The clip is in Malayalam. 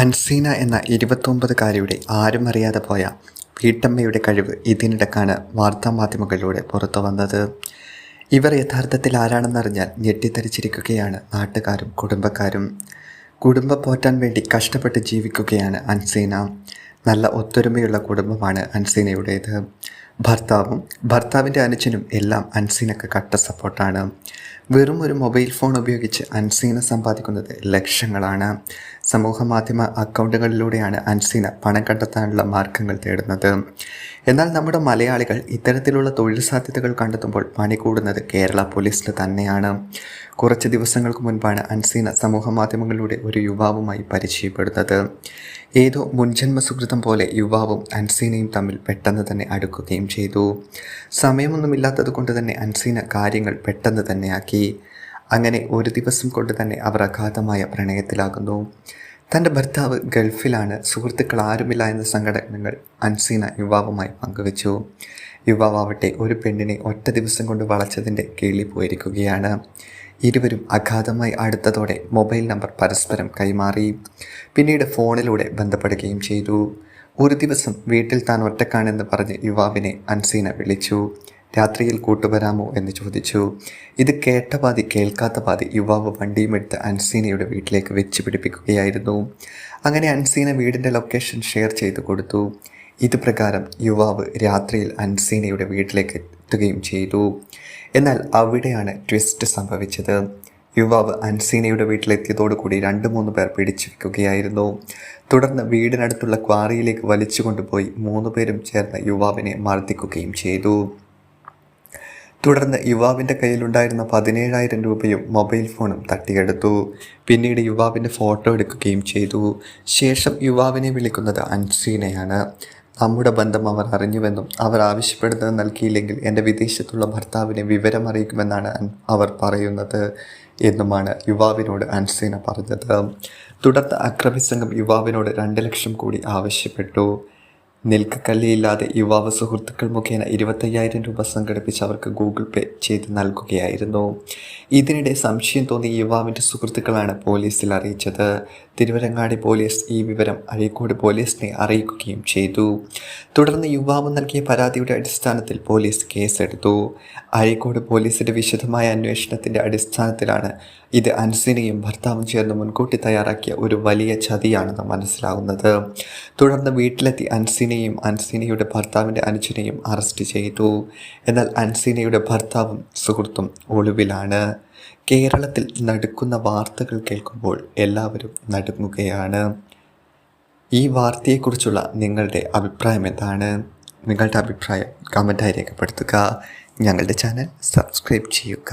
അൻസീന എന്ന ഇരുപത്തൊമ്പതുകാരിയുടെ ആരും അറിയാതെ പോയ വീട്ടമ്മയുടെ കഴിവ് ഇതിനിടക്കാണ് വാർത്താമാധ്യമങ്ങളിലൂടെ പുറത്തു വന്നത്. ഇവർ യഥാർത്ഥത്തിൽ ആരാണെന്നറിഞ്ഞാൽ ഞെട്ടിത്തരിച്ചിരിക്കുകയാണ് നാട്ടുകാരും കുടുംബക്കാരും. കുടുംബം പോറ്റാൻ വേണ്ടി കഷ്ടപ്പെട്ട് ജീവിക്കുകയാണ് അൻസീന. നല്ല ഒത്തൊരുമയുള്ള കുടുംബമാണ് അൻസീനയുടേത്. ഭർത്താവും ഭർത്താവിന്റെ അനുജനും എല്ലാം അൻസീനൊക്കെ കട്ട സപ്പോർട്ടാണ്. വെറും ഒരു മൊബൈൽ ഫോൺ ഉപയോഗിച്ച് അൻസീന സമ്പാദിക്കുന്നത് ലക്ഷങ്ങളാണ്. സമൂഹ മാധ്യമ അക്കൗണ്ടുകളിലൂടെയാണ് അൻസീന പണം കണ്ടെത്താനുള്ള മാർഗങ്ങൾ തേടുന്നത്. എന്നാൽ നമ്മുടെ മലയാളികൾ ഇത്തരത്തിലുള്ള തൊഴിൽ സാധ്യതകൾ കണ്ടെത്തുമ്പോൾ പണി കൂടുന്നത് കേരള പോലീസിന് തന്നെയാണ്. കുറച്ച് ദിവസങ്ങൾക്ക് മുൻപാണ് അൻസീന സമൂഹ മാധ്യമങ്ങളിലൂടെ ഒരു യുവാവുമായി പരിചയപ്പെടുന്നത്. ഏതോ മുൻജന്മ സുഹൃതം പോലെ യുവാവും അൻസീനയും തമ്മിൽ പെട്ടെന്ന് തന്നെ അടുക്കുകയും ചെയ്തു. സമയമൊന്നുമില്ലാത്തത് കൊണ്ട് തന്നെ അൻസീന കാര്യങ്ങൾ പെട്ടെന്ന് തന്നെ ആക്കി അങ്ങനെ ഒരു ദിവസം കൊണ്ട് തന്നെ അവർ അഗാധമായ പ്രണയത്തിലാകുന്നു. തന്റെ ഭർത്താവ് ഗൾഫിലാണ്. സുഹൃത്തുക്കൾ ആരുമില്ല എന്ന സംഘടനകൾ അൻസീന യുവാവുമായി പങ്കുവച്ചു. യുവാവട്ടെ ഒരു പെണ്ണിനെ ഒറ്റ ദിവസം കൊണ്ട് വളച്ചതിന്റെ കീഴിൽ പോയിരിക്കുകയാണ്. ഇരുവരും അഗാധമായി അടുത്തതോടെ മൊബൈൽ നമ്പർ പരസ്പരം കൈമാറി പിന്നീട് ഫോണിലൂടെ ബന്ധപ്പെടുകയും ചെയ്തു. ഒരു ദിവസം വീട്ടിൽ താൻ ഒറ്റക്കാണെന്ന് പറഞ്ഞ് യുവാവിനെ അൻസീന വിളിച്ചു. രാത്രിയിൽ കൂട്ടുവരാമോ എന്ന് ചോദിച്ചു. ഇത് കേട്ട പാതി കേൾക്കാത്ത പാതി യുവാവ് വണ്ടിയും എടുത്ത് അൻസീനയുടെ വീട്ടിലേക്ക് വെച്ച് പിടിപ്പിക്കുകയായിരുന്നു. അങ്ങനെ അൻസീന വീടിന്റെ ലൊക്കേഷൻ ഷെയർ ചെയ്തു കൊടുത്തു. ഇത് പ്രകാരം യുവാവ് രാത്രിയിൽ അൻസീനയുടെ വീട്ടിലേക്ക് എത്തുകയും ചെയ്തു. എന്നാൽ അവിടെയാണ് ട്വിസ്റ്റ് സംഭവിച്ചത്. യുവാവ് അൻസീനയുടെ വീട്ടിലെത്തിയതോടുകൂടി രണ്ട് മൂന്ന് പേർ പിടിച്ചു വെക്കുകയായിരുന്നു. തുടർന്ന് വീടിനടുത്തുള്ള ക്വാറിയിലേക്ക് വലിച്ചു കൊണ്ടുപോയി മൂന്ന് പേരും ചേർന്ന് യുവാവിനെ മർദ്ദിക്കുകയും ചെയ്തു. തുടർന്ന് യുവാവിന്റെ കയ്യിലുണ്ടായിരുന്ന പതിനേഴായിരം രൂപയും മൊബൈൽ ഫോണും തട്ടിയെടുത്തു. പിന്നീട് യുവാവിന്റെ ഫോട്ടോ എടുക്കുകയും ചെയ്തു. ശേഷം യുവാവിനെ വിളിക്കുന്നത് അൻസീനയാണ്. നമ്മുടെ ബന്ധം അവർ അറിഞ്ഞുവെന്നും അവർ ആവശ്യപ്പെടുന്നത് നൽകിയില്ലെങ്കിൽ എന്റെ വിദേശത്തുള്ള ഭർത്താവിനെ വിവരം അറിയിക്കുമെന്നാണ് അവർ പറയുന്നത് എന്നുമാണ് യുവാവിനോട് അൻസീന പറഞ്ഞത്. തുടർന്ന് അക്രമി സംഘം യുവാവിനോട് രണ്ട് ലക്ഷം കൂടി ആവശ്യപ്പെട്ടു. നിൽക്കക്കല്ലിയില്ലാതെ യുവാവ് സുഹൃത്തുക്കൾ മുഖേന ഇരുപത്തയ്യായിരം രൂപ സംഘടിപ്പിച്ച് അവർക്ക് ഗൂഗിൾ പേ ചെയ്ത് നൽകുകയായിരുന്നു. ഇതിനിടെ സംശയം തോന്നിയ യുവാവിന്റെ സുഹൃത്തുക്കളാണ് പോലീസിൽ അറിയിച്ചത്. തിരുവരങ്ങാടി പോലീസ് ഈ വിവരം അഴീക്കോട് പോലീസിനെ അറിയിക്കുകയും ചെയ്തു. തുടർന്ന് യുവാവ് നൽകിയ പരാതിയുടെ അടിസ്ഥാനത്തിൽ പോലീസ് കേസെടുത്തു. അഴീക്കോട് പോലീസിന്റെ വിശദമായ അന്വേഷണത്തിന്റെ അടിസ്ഥാനത്തിലാണ് ഇത് അൻസിനെയും ഭർത്താവും ചേർന്ന് മുൻകൂട്ടി തയ്യാറാക്കിയ ഒരു വലിയ ചതിയാണെന്ന് മനസ്സിലാവുന്നത്. തുടർന്ന് വീട്ടിലെത്തി അൻസിനെയും അൻസിനയുടെ ഭർത്താവിന്റെ അനുജനെയും അറസ്റ്റ് ചെയ്തു. എന്നാൽ അൻസിനയുടെ ഭർത്താവും സുഹൃത്തും ഒളിവിലാണ്. കേരളത്തിൽ നടക്കുന്ന വാർത്തകൾ കേൾക്കുമ്പോൾ എല്ലാവരും നടുങ്ങുകയാണ്. ഈ വാർത്തയെക്കുറിച്ചുള്ള നിങ്ങളുടെ അഭിപ്രായം എന്താണ്? നിങ്ങളുടെ അഭിപ്രായം കമന്റായി രേഖപ്പെടുത്തുക. ഞങ്ങളുടെ ചാനൽ സബ്സ്ക്രൈബ് ചെയ്യുക.